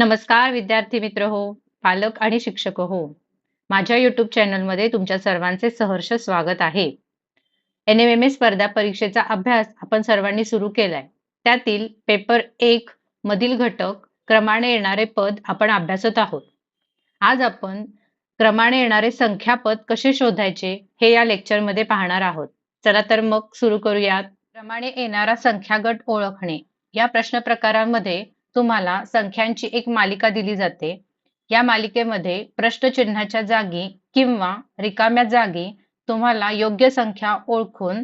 नमस्कार विद्यार्थी मित्र हो पालक आणि शिक्षक हो. माझ्या युट्यूब चॅनलमध्ये तुमच्या सर्वांचे सहर्ष स्वागत आहे. एन एम एम ए स्पर्धा परीक्षेचा अभ्यास आपण सर्वांनी सुरू केलाय. त्यातील पेपर एक मधील घटक क्रमाने येणारे पद आपण अभ्यासत आहोत. आज आपण क्रमाने येणारे संख्यापद कसे शोधायचे हे या लेक्चरमध्ये पाहणार आहोत. चला तर मग सुरू करूयात. क्रमाने येणारा संख्यागट ओळखणे. या प्रश्न प्रकारांमध्ये तुम्हाला संख्यांची एक मालिका दिली जाते. या मालिकेमध्ये प्रश्नचिन्हाच्या जागी किंवा रिकाम्या जागी तुम्हाला योग्य संख्या ओळखून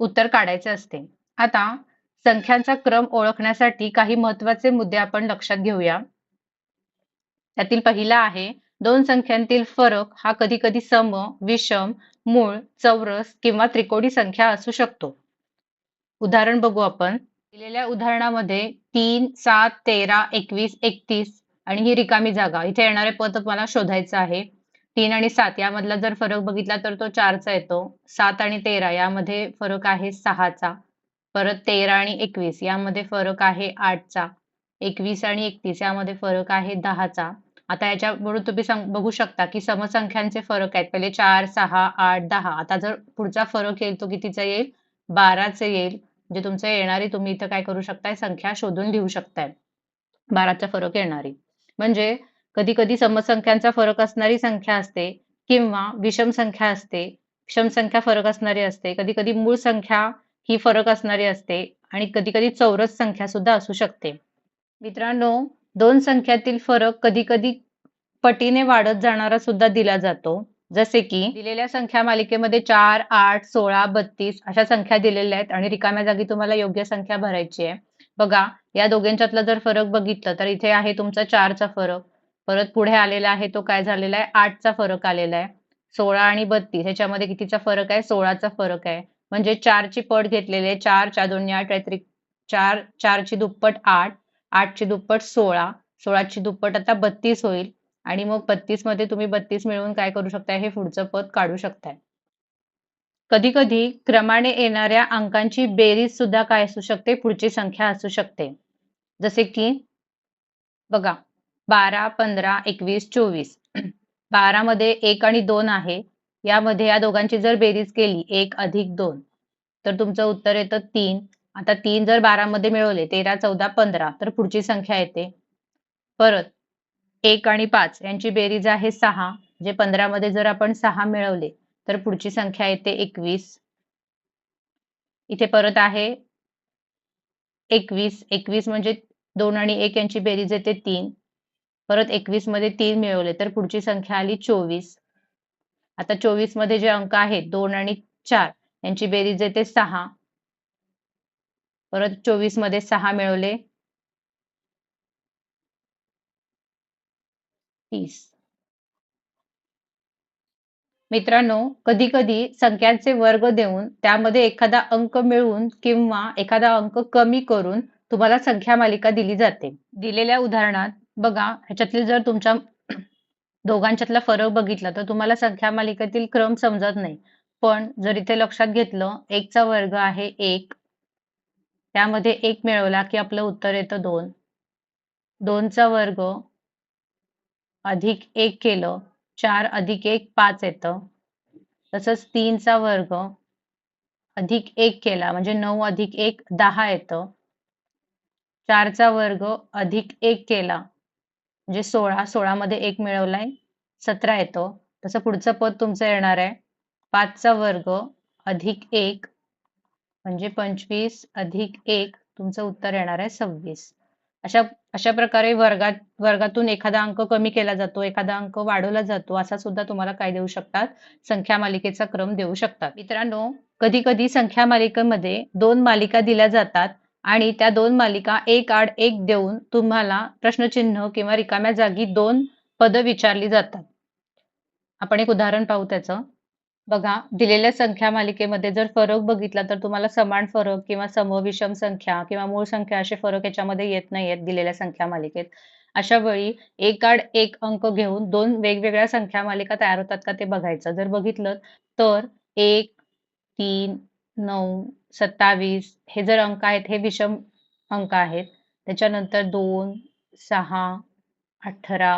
उत्तर काढायचे असते. आता संख्यांचा क्रम ओळखण्यासाठी काही महत्त्वाचे मुद्दे आपण लक्षात घेऊया. त्यातील पहिला आहे दोन संख्यांतील फरक हा कधी कधी सम विषम मूळ चौरस किंवा त्रिकोणी संख्या असू शकतो. उदाहरण बघू आपण. दिलेल्या उदाहरणामध्ये तीन सात तेरा एकवीस एकतीस आणि ही रिकामी जागा. इथे येणारे पद मला शोधायचं आहे. तीन आणि सात यामधला जर फरक बघितला तर तो चारचा येतो. सात आणि तेरा यामध्ये फरक आहे सहाचा. परत तेरा आणि एकवीस यामध्ये फरक आहे आठचा. एकवीस आणि एकतीस यामध्ये फरक आहे दहाचा. आता याच्यावरून तुम्ही बघू शकता की समसंख्यांचे फरक आहेत. पहिले चार सहा आठ दहा. आता जर पुढचा फरक येईल तो कितीचा येईल? बाराचा येईल. म्हणजे तुमचं येणारी तुम्ही इथं काय करू शकताय? संख्या शोधून लिहू शकताय. बाराचा फरक येणारी. म्हणजे कधी कधी समसंख्यांचा फरक असणारी संख्या असते किंवा विषम संख्या असते विषम संख्या फरक असणारी असते कधी कधी मूळ संख्या ही फरक असणारी असते आणि कधी कधी चौरस संख्या सुद्धा असू शकते. मित्रांनो दोन संख्यातील फरक कधी कधी पटीने वाढत जाणारा सुद्धा दिला जातो. जसे की दिलेल्या संख्या मालिकेमध्ये चार आठ सोळा बत्तीस अशा संख्या दिलेल्या आहेत आणि रिकाम्या जागी तुम्हाला योग्य संख्या भरायची आहे. बघा या दोघांच्यातला जर फरक बघितलं तर इथे आहे तुमचा चारचा फरक. परत पुढे आलेला आहे तो काय झालेला आहे? आठचा फरक आलेला आहे. सोळा आणि बत्तीस ह्याच्यामध्ये कितीचा फरक आहे? सोळाचा फरक आहे. म्हणजे चारची पट घेतलेली आहे. चार चार दोन्ही आठ काहीतरी चार चारची दुप्पट आठ आठची दुप्पट सोळा सोळाची दुप्पट आता बत्तीस होईल. आणि मग बत्तीसमध्ये तुम्ही बत्तीस मिळवून काय करू शकताय? हे पुढचं पद काढू शकताय. कधी कधी क्रमाने येणाऱ्या अंकांची बेरीज सुद्धा काय असू शकते? पुढची संख्या असू शकते. जसे की बघा बारा पंधरा एकवीस चोवीस. बारा मध्ये एक आणि दोन आहे. यामध्ये या दोघांची जर बेरीज केली एक अधिक दोन तर तुमचं उत्तर येतं तीन. आता तीन जर बारामध्ये मिळवले तेरा चौदा पंधरा तर पुढची संख्या येते. परत एक आणि पाच. यांची बेरीज आहे सहा. जे पंधरामध्ये जर आपण सहा मिळवले तर पुढची संख्या येते एकवीस. इथे परत आहे एकवीस. एकवीस म्हणजे दोन आणि एक यांची बेरीज येते तीन. परत एकवीसमध्ये तीन मिळवले तर पुढची संख्या आली चोवीस. आता चोवीसमध्ये जे अंक आहेत दोन आणि चार यांची बेरीज येते सहा. परत चोवीसमध्ये सहा मिळवले. तीस. मित्रांनो कधी कधी संख्यांचे वर्ग देऊन त्यामध्ये एखादा अंक मिळवून किंवा एखादा अंक कमी करून तुम्हाला संख्या मालिका दिली जाते. दिलेल्या उदाहरणात बघा ह्याच्यातील जर तुमच्या दोघांच्यातला फरक बघितला तर तुम्हाला संख्या मालिकेतील क्रम समजत नाही. पण जर इथे लक्षात घेतलं एकचा वर्ग आहे एक. त्यामध्ये एक मिळवला की आपलं उत्तर येतं दोन. दोनचा वर्ग अधिक एक केलं चार अधिक एक पाच येतं. तसंच तीनचा वर्ग अधिक एक केला म्हणजे नऊ अधिक एक दहा येतं. चारचा वर्ग अधिक एक केला म्हणजे सोळा सोळामध्ये एक मिळवलाय सतरा येतो. तसं पुढचं पद तुमचं येणार आहे. पाचचा वर्ग अधिक एक म्हणजे पंचवीस अधिक एक तुमचं उत्तर येणार आहे सव्वीस. अशा अशा प्रकारे वर्गात वर्गातून एखादा अंक कमी केला जातो एखादा अंक वाढवला जातो असा सुद्धा तुम्हाला काय देऊ शकतात? संख्या मालिकेचा क्रम देऊ शकतात. मित्रांनो कधी कधी संख्या मालिकेमध्ये दोन मालिका दिल्या जातात आणि त्या दोन मालिका एक आड एक देऊन तुम्हाला प्रश्नचिन्ह किंवा रिकाम्या जागी दोन पद विचारली जातात. आपण एक उदाहरण पाहू त्याचं. बघा दिलेल्या संख्या मालिकेमध्ये जर फरक बघितला तर तुम्हाला समान फरक किंवा समविषम संख्या किंवा मूळ संख्या असे फरक याच्यामध्ये येत नाहीयेत दिलेल्या संख्या मालिकेत. अशा वेळी एक आड एक अंक घेऊन दोन वेगवेगळ्या संख्या मालिका तयार होतात का ते बघायचं. जर बघितलं तर एक तीन नऊ सत्तावीस हे जर अंक आहेत हे विषम अंक आहेत. त्याच्यानंतर दोन सहा अठरा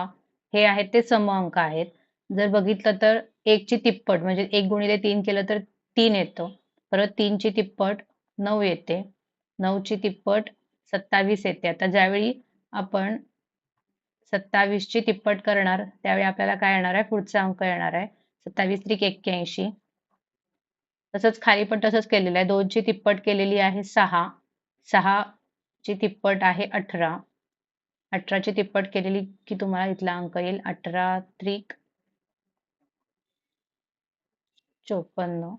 हे आहेत ते सम अंक आहेत. जर बघितलं तर एकची तिप्पट म्हणजे एक गुणिले तीन केलं तर तीन येतं. परत तीनची तिप्पट नऊ येते. नऊची तिप्पट सत्तावीस येते. आता ज्यावेळी आपण सत्तावीसची तिप्पट करणार त्यावेळी आपल्याला काय येणार आहे? पुढचा अंक येणार आहे. सत्तावीस त्रिक एक्क्याऐंशी. तसंच खाली पण तसंच केलेलं आहे. दोनची तिप्पट केलेली आहे सहा. सहा ची तिप्पट आहे अठरा. अठराची तिप्पट केलेली की तुम्हाला इथला अंक येईल. अठरा त्रिक चोपन्न.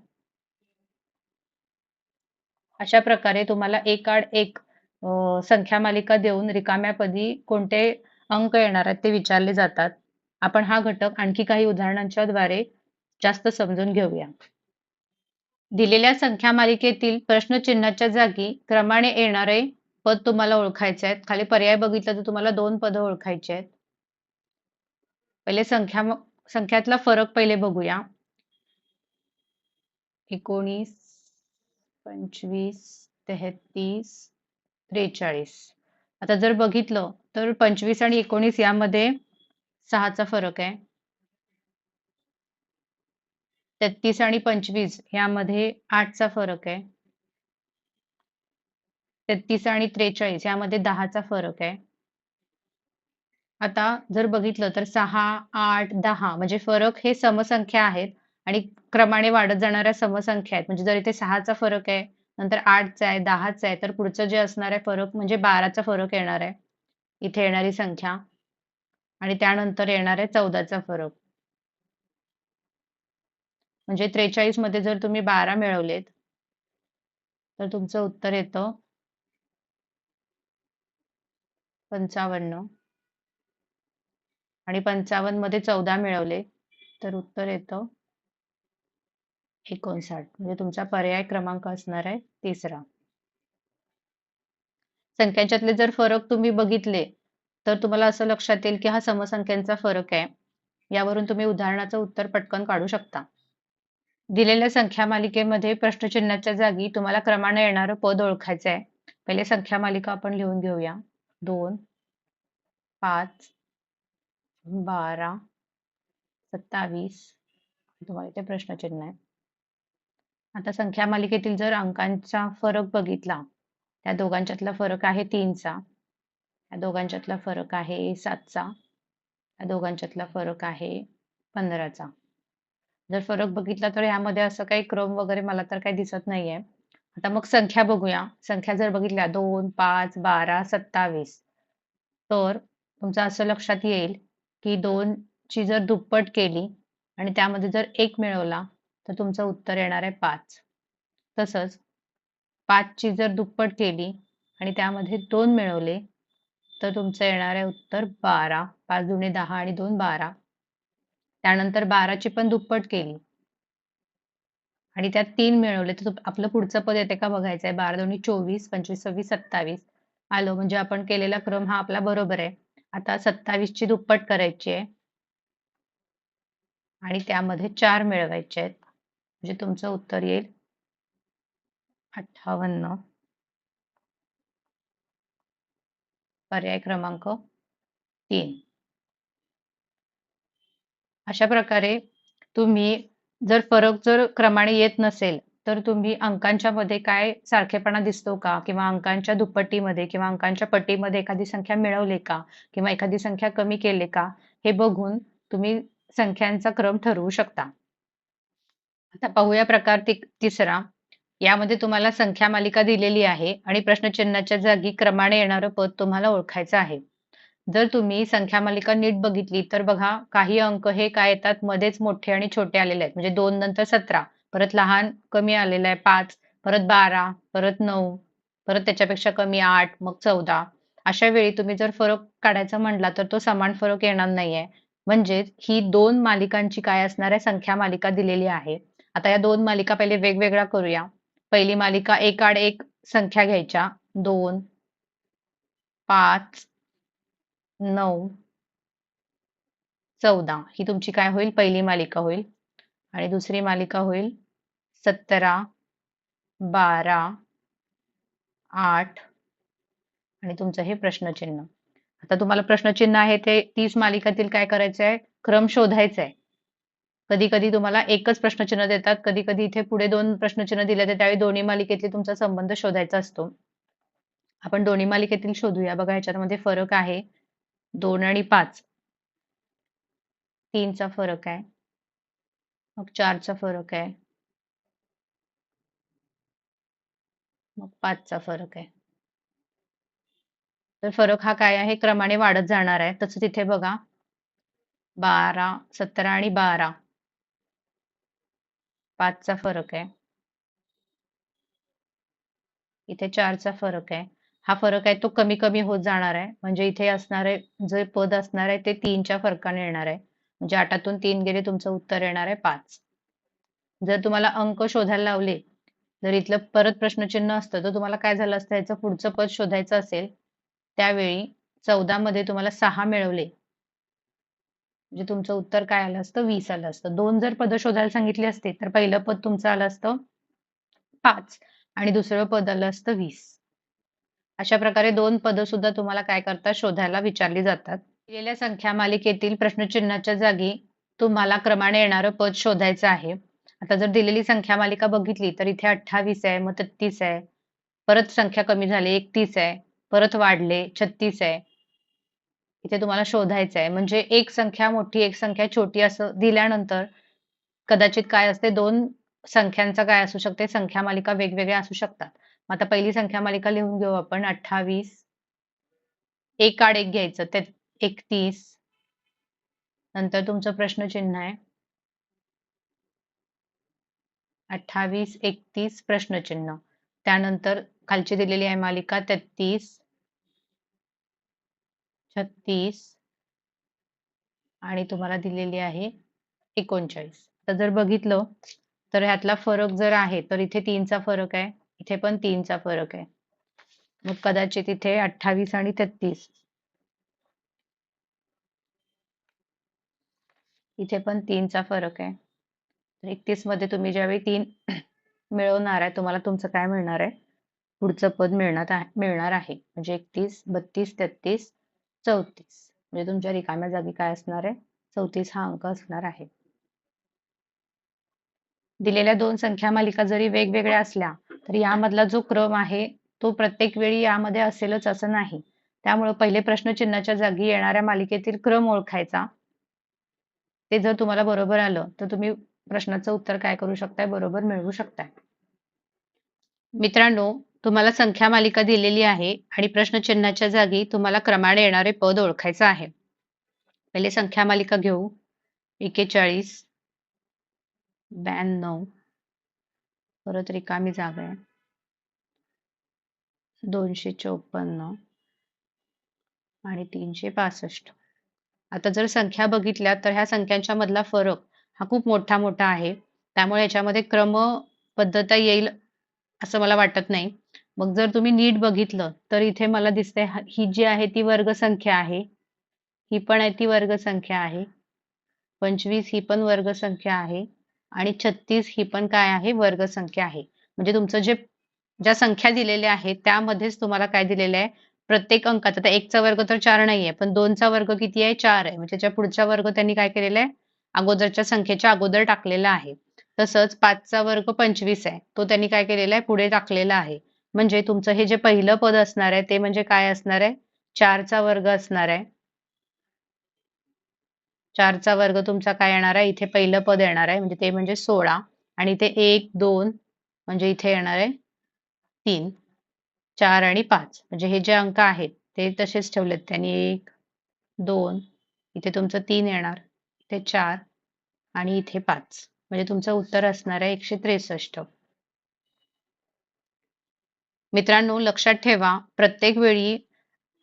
अशा प्रकारे तुम्हाला एक आड एक संख्या मालिका देऊन रिकाम्या पदी कोणते अंक येणार आहेत ते विचारले जातात. आपण हा घटक आणखी काही उदाहरणांच्या द्वारे जास्त समजून घेऊया. दिलेल्या संख्या मालिकेतील प्रश्नचिन्हाच्या जागी क्रमाने येणारे पद तुम्हाला ओळखायचे आहेत. खाली पर्याय बघितलं तर तुम्हाला दोन पद ओळखायचे आहेत. पहिले संख्या संख्यातला फरक पहिले बघूया. एकोणीस पंचवीस तेहतीस त्रेचाळीस. आता जर बघितलं तर पंचवीस आणि एकोणीस यामध्ये सहाचा फरक आहे. तेहतीस आणि पंचवीस यामध्ये आठचा फरक आहे. तेहतीस आणि त्रेचाळीस यामध्ये दहाचा फरक आहे. आता जर बघितलं तर सहा आठ दहा म्हणजे फरक हे समसंख्या आहेत. आणि क्रमाने वाढत जाणाऱ्या समसंख्या आहेत. म्हणजे जर इथे सहाचा फरक आहे नंतर आठचा आहे दहाचा आहे तर पुढचं जे असणार आहे फरक म्हणजे बाराचा फरक येणार आहे. इथे येणारी संख्या आणि त्यानंतर येणार आहे चौदाचा फरक. म्हणजे त्रेचाळीसमध्ये जर तुम्ही बारा मिळवलेत तर तुमचं उत्तर येतं पंचावन्न. आणि पंचावन्नमध्ये चौदा मिळवले तर उत्तर येतं एकोणसाठ म्हणजे तुमचा पर्याय क्रमांक असणार आहे तिसरा. संख्यांच्यातले जर फरक तुम्ही बघितले तर तुम्हाला असं लक्षात येईल की हा समसंख्यांचा फरक आहे. यावरून तुम्ही उदाहरणाचं उत्तर पटकन काढू शकता. दिलेल्या संख्या मालिकेमध्ये प्रश्नचिन्हाच्या जागी तुम्हाला क्रमाने येणारं पद ओळखायचं आहे. पहिले संख्या मालिका आपण लिहून घेऊया. दोन पाच बारा सत्तावीस. तुम्हाला इथे प्रश्नचिन्ह आहे. आता संख्या मालिकेतील जर अंकांचा फरक बघितला त्या दोघांच्यातला फरक आहे तीनचा या दोघांच्यातला फरक आहे सातचा या दोघांच्यातला फरक आहे पंधराचा. जर फरक बघितला तर यामध्ये असं काही क्रम वगैरे मला तर काही दिसत नाहीये. आता मग संख्या बघूया. संख्या जर बघितल्या दोन पाच बारा सत्तावीस. तर तुमचं असं लक्षात येईल की दोन ची जर दुप्पट केली आणि त्यामध्ये जर एक मिळवला तर तुमचं उत्तर येणार आहे पाच. तसंच पाचची जर दुप्पट केली आणि त्यामध्ये दोन मिळवले तर तुमचं येणार आहे उत्तर बारा. पाच दुणे दहा आणि दोन बारा. त्यानंतर बाराची पण दुप्पट केली. आणि त्यात तीन मिळवले तर आपलं पुढचं पद येते का बघायचं आहे. बारा दोन्ही चोवीस पंचवीस सव्वीस सत्तावीस. आलो म्हणजे आपण केलेला क्रम हा आपला बरोबर आहे. आता सत्तावीस ची दुप्पट करायची आहे. आणि त्यामध्ये चार मिळवायचे आहेत. म्हणजे तुमचं उत्तर येईल. अठ्ठावन्न. पर्याय क्रमांक तीन. अशा प्रकारे तुम्ही जर फरक जर क्रमाने येत नसेल तर तुम्ही अंकांच्या मध्ये काय सारखेपणा दिसतो का? किंवा अंकांच्या दुप्पटीमध्ये किंवा अंकांच्या पट्टीमध्ये एखादी संख्या मिळवली का? किंवा एखादी संख्या कमी केली का? हे बघून तुम्ही संख्यांचा क्रम ठरवू शकता. आता पाहूया प्रकार तिसरा. यामध्ये तुम्हाला संख्या मालिका दिलेली आहे आणि प्रश्नचिन्हाच्या जागी क्रमाने येणारं पद तुम्हाला ओळखायचं आहे. जर तुम्ही संख्या मालिका नीट बघितली तर बघा काही अंक हे काय येतात? मध्येच मोठे आणि छोटे आलेले आहेत. म्हणजे दोन नंतर सतरा. परत लहान कमी आलेलं आहे पाच. परत बारा. परत नऊ. परत त्याच्यापेक्षा कमी आठ. मग चौदा. अशा वेळी तुम्ही जर फरक काढायचा म्हटला तर तो समान फरक येणार नाहीये. म्हणजेच ही दोन मालिकांची काय असणार आहे? संख्या मालिका दिलेली आहे. आता या दोन मालिका पहिले वेगवेगळ्या करूया. पहिली मालिका एक आड एक संख्या घ्यायच्या. दोन पाच नऊ चौदा. ही तुमची काय होईल? पहिली मालिका होईल. आणि दुसरी मालिका होईल सतरा बारा आठ. आणि तुमचं हे प्रश्नचिन्ह. आता तुम्हाला प्रश्नचिन्ह आहे ते तीस मालिकातील काय करायचं आहे क्रम शोधायचा आहे कधी कधी तुम्हाला एकच प्रश्नचिन्ह देतात कधी कधी इथे पुढे दोन प्रश्नचिन्ह दिले तर त्यावेळी दोन्ही मालिकेतली तुमचा संबंध शोधायचा असतो. आपण दोन्ही मालिकेतील शोधूया. बघा ह्याच्यामध्ये फरक आहे. दोन आणि पाच. तीनचा फरक आहे. मग चारचा फरक आहे. मग पाचचा फरक आहे. तर फरक हा काय आहे? क्रमाने वाढत जाणार आहे. तसं तिथे बघा. बारा सतरा आणि बारा. पाचचा फरक आहे. इथे चारचा फरक आहे. हा फरक आहे तो कमी कमी होत जाणार आहे. म्हणजे इथे असणारे जे पद असणार आहे ते तीनच्या फरकाने येणार आहे. म्हणजे आठातून तीन गेले तुमचं उत्तर येणार आहे पाच. जर तुम्हाला अंक शोधायला लावले जर इथलं परत प्रश्नचिन्ह असतं तर तुम्हाला काय झालं असतं? याचं पुढचं पद शोधायचं असेल त्यावेळी चौदा मध्ये तुम्हाला सहा मिळवले. म्हणजे तुमचं उत्तर काय आलं असतं? वीस आलं असतं. दोन जर पद शोधायला सांगितली असते तर पहिलं पद तुमचं आलं असतं पाच आणि दुसरं पद आलं असतं वीस. अशा प्रकारे दोन पद सुद्धा तुम्हाला काय करतात? शोधायला विचारली जातात. दिलेल्या संख्या मालिकेतील प्रश्नचिन्हाच्या जागी तुम्हाला क्रमाने येणारं पद शोधायचं आहे. आता जर दिलेली संख्या मालिका बघितली तर इथे अठ्ठावीस आहे मग तेहतीस आहे. परत संख्या कमी झाली एकतीस आहे. परत वाढले छत्तीस आहे. इथे तुम्हाला शोधायचं आहे म्हणजे एक संख्या मोठी एक संख्या छोटी असं दिल्यानंतर कदाचित काय असते? दोन संख्यांचा काय असू शकते? संख्या मालिका वेगवेगळ्या असू शकतात. मग आता पहिली संख्या मालिका लिहून घेऊ आपण. अठ्ठावीस. एक आड एक घ्यायचं. ते एकतीस. नंतर तुमचं प्रश्नचिन्ह आहे. अठ्ठावीस एकतीस प्रश्नचिन्ह. त्यानंतर खालची दिलेली आहे मालिका तेहतीस. छत्तीस आणि तुम्हाला दिलेली आहे एकोणचाळीस. आता जर बघितलं तर ह्यातला फरक जर आहे तर इथे तीनचा फरक आहे इथे पण तीनचा फरक आहे. मग कदाचित इथे अठ्ठावीस आणि तेहतीस. इथे पण तीनचा फरक आहे. तर एकतीसमध्ये तुम्ही ज्यावेळी तीन मिळवणार आहे तुम्हाला तुमचं काय मिळणार आहे? पुढचं पद मिळणार आहे मिळणार आहे. म्हणजे एकतीस बत्तीस तेहतीस चौतीस. म्हणजे तुमच्या रिकाम्या जागी काय असणार आहे? चौतीस हा अंक असणार आहे. दिलेल्या दोन संख्या मालिका जरी वेगवेगळ्या असल्या तरी यामधला जो क्रम आहे तो प्रत्येक वेळी यामध्ये असेलच असं नाही. त्यामुळे पहिले प्रश्न चिन्हाच्या जागी येणाऱ्या मालिकेतील क्रम ओळखायचा. ते जर तुम्हाला बरोबर आलं तर तुम्ही प्रश्नाचं उत्तर काय करू शकताय? बरोबर मिळवू शकताय. मित्रांनो तुम्हाला संख्या मालिका दिलेली आहे आणि प्रश्नचिन्हाच्या जागी तुम्हाला क्रमाने येणारे पद ओळखायचं आहे. पहिले संख्या मालिका घेऊ. एकेचाळीस. ब्याण्णव. परत रिकामी जागा आहे. दोनशे चौपन्न. आणि तीनशे पासष्ट. आता जर संख्या बघितल्या तर ह्या संख्यांच्या मधला फरक हा खूप मोठा मोठा आहे. त्यामुळे याच्यामध्ये क्रम पद्धत येईल असं मला वाटत नाही. मग जर तुम्ही नीट बघितलं तर इथे मला दिसतंय ही जी आहे ती वर्गसंख्या आहे. ही पण आहे ती वर्गसंख्या आहे. पंचवीस ही पण वर्गसंख्या आहे. आणि छत्तीस ही पण काय आहे? वर्गसंख्या आहे. म्हणजे तुमचं जे ज्या संख्या दिलेल्या आहेत त्यामध्येच तुम्हाला काय दिलेलं आहे? प्रत्येक अंकात आता एकचा वर्ग तर चार नाही आहे पण दोनचा वर्ग किती आहे? चार आहे. म्हणजे त्याच्या पुढचा वर्ग त्यांनी काय केलेला आहे? अगोदरच्या संख्येच्या अगोदर टाकलेला आहे. तसंच पाचचा वर्ग पंचवीस आहे. तो त्यांनी काय केलेला आहे? पुढे टाकलेला आहे. म्हणजे तुमचं हे जे पहिलं पद असणार आहे ते म्हणजे काय असणार आहे? चारचा वर्ग असणार आहे. चारचा वर्ग तुमचा काय येणार आहे? इथे पहिलं पद येणार आहे म्हणजे ते म्हणजे सोळा. आणि इथे एक दोन म्हणजे इथे येणार आहे तीन. चार आणि पाच म्हणजे हे जे अंक आहेत ते तसेच ठेवलेत त्यांनी. एक दोन इथे तुमचं तीन येणार इथे चार आणि इथे पाच. म्हणजे तुमचं उत्तर असणार आहे एकशे त्रेसष्ट. मित्रांनो लक्षात ठेवा प्रत्येक वेळी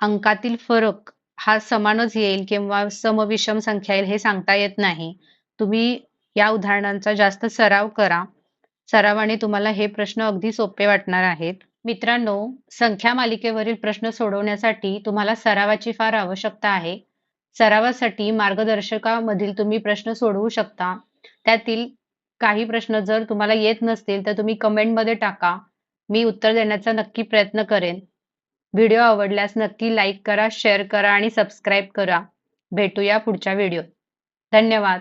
अंकातील फरक हा समानच येईल किंवा समविषम संख्या येईल हे सांगता येत नाही. तुम्ही या उदाहरणांचा जास्त सराव करा. सरावाने तुम्हाला हे प्रश्न अगदी सोपे वाटणार आहेत. मित्रांनो संख्या मालिकेवरील प्रश्न सोडवण्यासाठी तुम्हाला सरावाची फार आवश्यकता आहे. सरावासाठी मार्गदर्शकामधील तुम्ही प्रश्न सोडवू शकता. त्यातील काही प्रश्न जर तुम्हाला येत नसतील तर तुम्ही कमेंटमध्ये टाका. मी उत्तर देण्याचा नक्की प्रयत्न करेन. व्हिडिओ आवडल्यास नक्की लाईक करा शेअर करा आणि सबस्क्राईब करा. भेटूया पुढच्या व्हिडिओत. धन्यवाद.